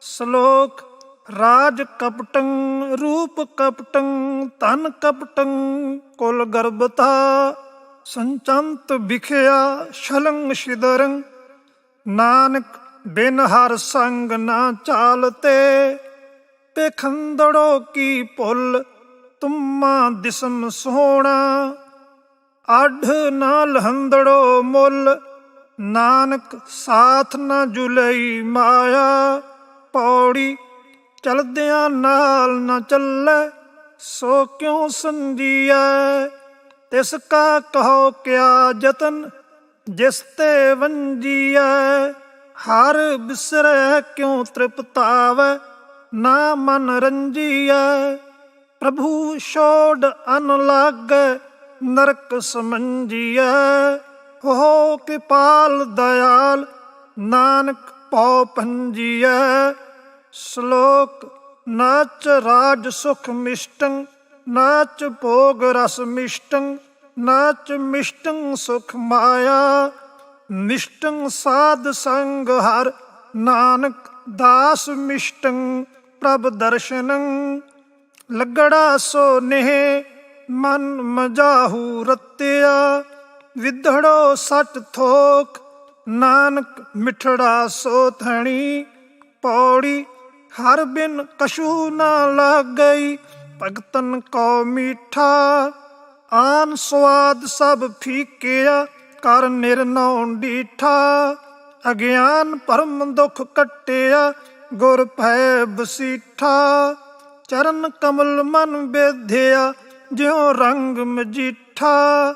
ਸ਼ਲੋਕ, ਰਾਜ ਕਪਟੰ, ਰੂਪ ਕਪਟੰ ਤਨ ਕਪਟੰ, ਕੁਲ ਗਰਭਤਾ, ਸੰਚੰਤ ਵਿਖਿਆ ਸ਼ਲੰਗ ਸ਼ਿਦਰੰ ਨਾਨਕ ਬਿਨ ਹਰ ਸੰਗ ਨਾ ਚਾਲਤੇ, ਪੇਖੰਦੜੋ ਕੀ ਭੁੱਲ ਤੁਮਾ ਦਿਸਮ ਸੋਣਾ, ਅੱਢ ਨਾ ਲਹੰਦੜੋ ਮੁੱਲ, ਨਾਨਕ ਸਾਥ ਨਾ ਜੁਲਈ ਮਾਇਆ ਪੌੜੀ ਚਲਦਿਆਂ ਨਾਲ ਨਾ ਚੱਲੇ, ਸੋ ਕਿਉ ਸੰਜੀਐ? ਤਿਸ ਕਾ ਕਹੋ ਕਿਆ ਜਤਨ ਜਿਸ ਤੇ ਵੰਜੀਐ? ਹਰ ਬਿਸਰੈ ਕਿਉ ਤ੍ਰਿਪਤਾਵੈ, ਨਾ ਮਨ ਰੰਜੀਐ? ਪ੍ਰਭੂ ਛੋੜ ਅਨ ਲਾਗੈ, ਨਰਕ ਸਮੰਜੀਐ। ਹੋ ਕਿਪਾਲ ਦਇਆਲ, ਨਾਨਕ ਪਉ ਪੰਜੀਐ, ਸ਼ਲੋਕ ਨਾਚ ਰਾਜ ਸੁਖ ਮਿਸ਼ਟੰ, ਨਾਚ ਭੋਗ ਰਸ ਮਿਸ਼ਟੰ, ਨਾਚ ਮਿਸ਼ਟੰ ਸੁਖ ਮਾਇਆ, ਨਿਸ਼ਟੰ ਸਾਧ ਸੰਗ ਹਰ ਨਾਨਕ ਦਾਸ ਮਿਸ਼ਟੰ ਪ੍ਰਭ ਦਰਸ਼ਨੰ। ਲੱਗੜਾ ਸੋ ਨੇਹ, ਮਨ ਮਜਾਹੂ ਰਤਿਆ, ਵਿਧੜੋ ਸਟ ਥੋਕ ਨਾਨਕ ਮਿਠੜਾ ਸੋ ਥਣੀ ਪੌੜੀ ਹਰ ਬਿਨ ਕਸ਼ੂ ਨਾ ਲੱਗਈ। ਭਗਤਨ ਕੋ ਮੀਠਾ, ਆਨ ਸਵਾਦ ਸਭ ਫੀਕਿਆ, ਕਰ ਨਿਰਨਉ ਡੀਠਾ। ਅਗਿਆਨ ਪਰਮ ਦੁਖ ਕਟਿਆ, ਗੁਰ ਭੈ ਬਸੀਠਾ ਚਰਨ ਕਮਲ ਮਨ ਬੇਧਿਆ, ਜਿਉ ਰੰਗ ਮਜੀਠਾ।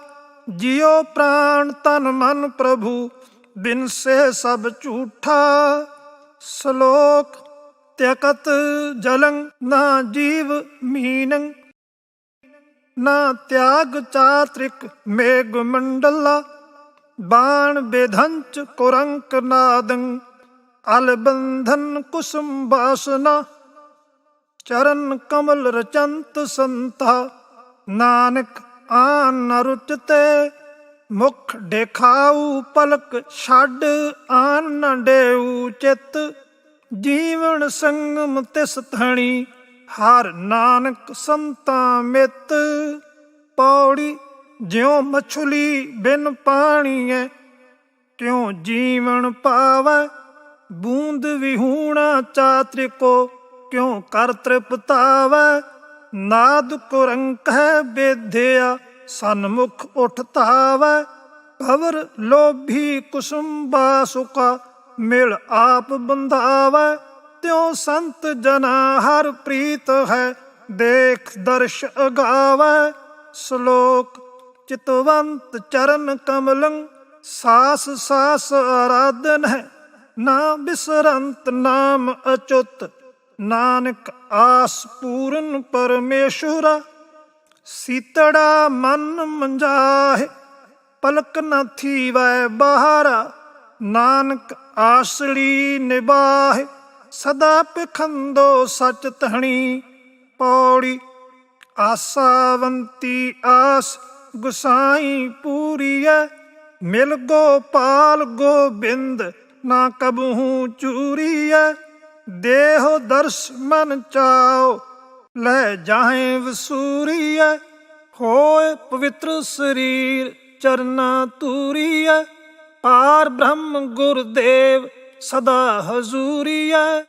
ਜਿਉ ਪ੍ਰਾਣ ਤਨ ਮਨ ਪ੍ਰਭੂ ਬਿਨ ਸੇ ਸਭ ਝੂਠਾ, ਸ਼ਲੋਕ ਤਿਆਕਤ ਜਲੰ ਨਾ ਜੀਵ ਮੀਨੰ, ਨਾ ਤਿਆਗ ਚਾਤ੍ਰਿਕ ਮੇਘ ਮੰਡਲਾ, ਬਾਣ ਬੇਧੰਚ ਕੁਰੰਕ ਨਾਦੰ ਅਲਬੰਧਨ ਬੰਧਨ ਬਾਸਨਾ, ਚਰਨ ਕਮਲ ਰਚੰਤ ਸੰਤਾ, ਨਾਨਕ ਆਨ ਨ ਮੁਖ ਦੇਖਾਉ ਪਲਕ ਛੱਡ ਆਨ ਨ ਡੇਉ ਚਿਤ, ਜੀਵਨ ਸੰਗਮ ਤਿਸ ਥਣੀ ਹਰ ਨਾਨਕ ਸੰਤਾਂ ਮਿਤ। ਪੌੜੀ ਜਿਉ ਮਛਲੀ ਬਿਨ ਪਾਣੀ ਐ ਕਿਉ ਜੀਵਨ ਪਾਵੈ, ਬੂੰਦ ਵਿਹੂਣਾ ਚਾਤ੍ਰਿਕੋ ਕਿਉ ਕਰ ਤ੍ਰਿਪਤਾਵੈ। ਨਾਦ ਕੁਰੰਕ ਹੈ ਬੇਧਿਆ ਸਨਮੁਖ ਉਠ ਧਾਵੈ, ਭਵਰ ਲੋਭੀ ਕੁਸੁਮ ਬਾਸੁਕਾ, ਮਿਲ ਆਪ ਬੰਧਾਵੈ, ਤਿਉ ਸੰਤ ਜਨਾ ਹਰ ਪ੍ਰੀਤ ਹੈ, ਦੇਖ ਦਰਸ਼ ਅਗਾਵੈ। ਸ਼ਲੋਕ, ਚਿਤਵੰਤ ਚਰਨ ਕਮਲੰ, ਸਾਸ ਸਾਸ ਆਰਾਧਨ ਹੈ, ਨਾ ਬਿਸਰੰਤ ਨਾਮ ਅਚੁੱਤ, ਨਾਨਕ ਆਸ ਪੂਰਨ ਪਰਮੇਸ਼ੁਰਾ। ਸੀਤੜਾ ਮਨ ਮੰਜਾਹੇ ਪਲਕ ਨ ਥੀਵੈ ਬਾਹਰਾ, ਨਾਨਕ ਆਸਲੀ ਨਿਬਾਹੇ ਸਦਾ ਪਖੰਦੋ ਸਚ ਤਹਣੀ ਪੌੜੀ ਆਸਾਵੰਤੀ ਆਸ ਗੁਸਾਈ ਪੂਰੀਐ, ਮਿਲ ਗੋਪਾਲ ਗੋਬਿੰਦ ਨਾ ਕਬਹੂ ਚੂਰੀਐ, ਦੇਹ ਦਰਸ ਮਨ ਚਾਓ ਲੈ ਜਾਹੇ ਵਸੂਰੀਐ ਹੋਏ ਪਵਿੱਤਰ ਸਰੀਰ ਚਰਨਾ ਤੂਰੀਐ ਪਾਰ ਬ੍ਰਹਮ ਗੁਰਦੇਵ ਸਦਾ ਹਜ਼ੂਰੀਐ।